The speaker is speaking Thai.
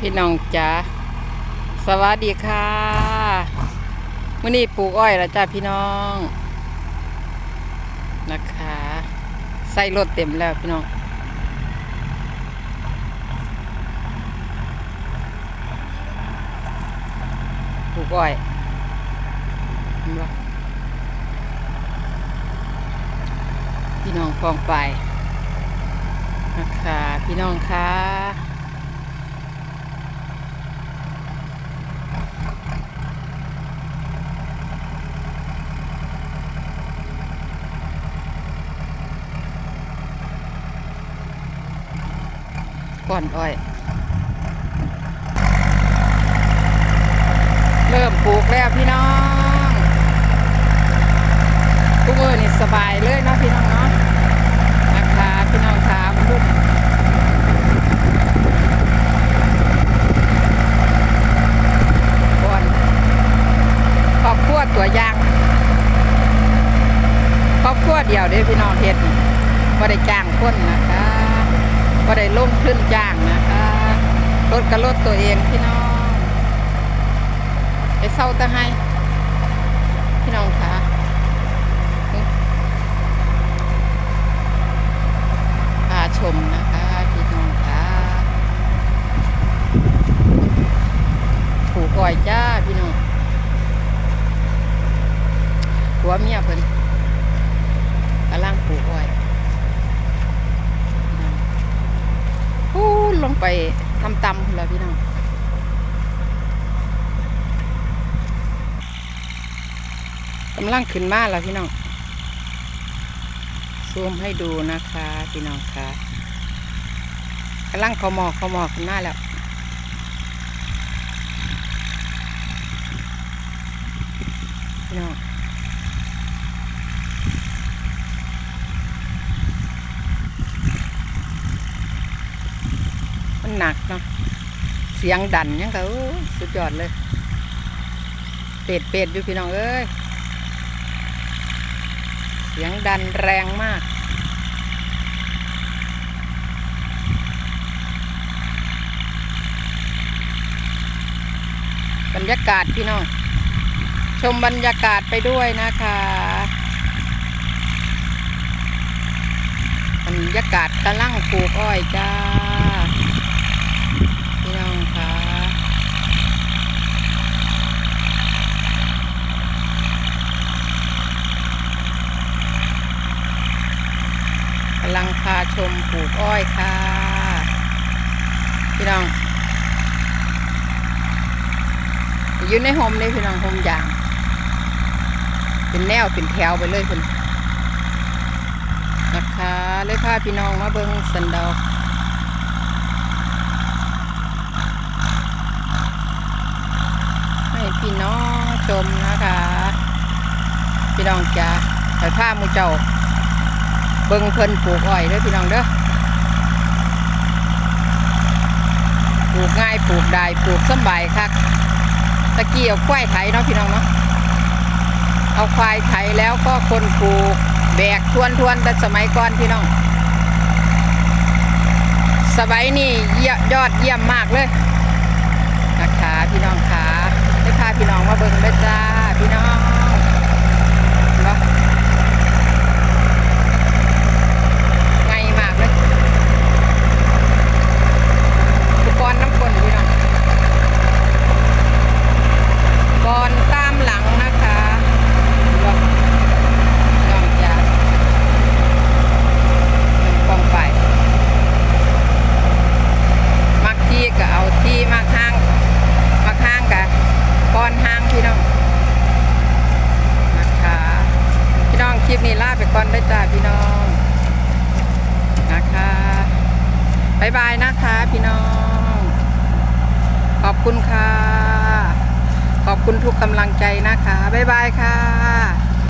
พี่น้องจ๋าสวัสดีค่ะมื่อนี้ปลูกอ้อยแล้วจ้าพี่น้อง นะคะ ใส่รถเต็มแล้วพี่น้องปลูกอ้อยพี่น้องฟองไปนะคะพี่น้องคะ ก่อนอ้อย เริ่มปลูกแล้วพี่น้องทุกเมื่อนี่สบายเลยเนาะพี่น้องเนาะนะคะพี่น้องคะมาดูก่อนครอบครัวตัวยางครอบครัวเดียวเด้พี่น้องเฮ็ดบ่ได้จ้างคนนะคะ บ่ได้ลงทุนจ้างนะคะรถก็รถตัวเองพี่น้องไปเศร้าตะให้พี่น้องคะพาชมนะคะ พี่น้องคะผูกก่อยจ้าพี่น้องหัวเมียเพิ่นกำลังผูกอ้อยพี่น้องพูดลง ไปทำตำแล้วพี่น้องกำลังขึ้นมาแล้วพี่น้องซูมให้ดูนะคะพี่น้องคะกำลังขมอกขมอกขึ้นมาแล้วพี่น้อง หนักเนาะเสียงดันยังก็โอ้ยสุดยอดเลย เป็ดเป็ดอยู่พี่น้องเอ้ยเสียงดันแรงมากบรรยากาศพี่น้อง ชมบรรยากาศไปด้วยนะคะบรรยากาศกำลังปลูกอ้อยจ้า พี่น้องค่ะ กำลั งพาชมปลูกอ้อยค่ะ พี่น้อง อยู่ในโฮมเลยพี่น้องโฮมยาง เป็นแนวเป็นแถวไปเลยคุณนะคะ เลยพาพี่น้องมาเบิ้งสันดอกให้พี่น้องชมนะคะ พี่น้องจ้าใส่ผ้ามูเจ้า เบิ่งเพิ่นปลูกอ้อยเด้อพี่น้องเด้อปลูกง่ายปลูกได้ปลูกสบายคักตะกี้เอาควายไถเนาะพี่น้องเนาะเอาควายไถแล้วก็คนปลูกแบกทวนทวนแต่สมัยก่อนพี่น้อง สมัยนี้เยี่ยยอดเยี่ยมมากเลยนะคะพี่น้องขาได้พาพี่น้องมาเบิ่งเด้จ้าพี่น้องเนาะ ไงมากเลยอุปกรณ์น้ำฝนพี่น้องบอลตามหลังนะคะลองลองจ้าลองกองไป มักที่ก็เอาที่มักห้างมักห้างกับบอลห้างพี่น้องนะคะ พี่น้องคลิปนี้ลาไป ก่อนได้จ้าพี่น้องนะคะบายบายนะคะพี่น้อง ขอบคุณค่ะ ขอบคุณทุกกำลังใจนะคะบายบายค่ะ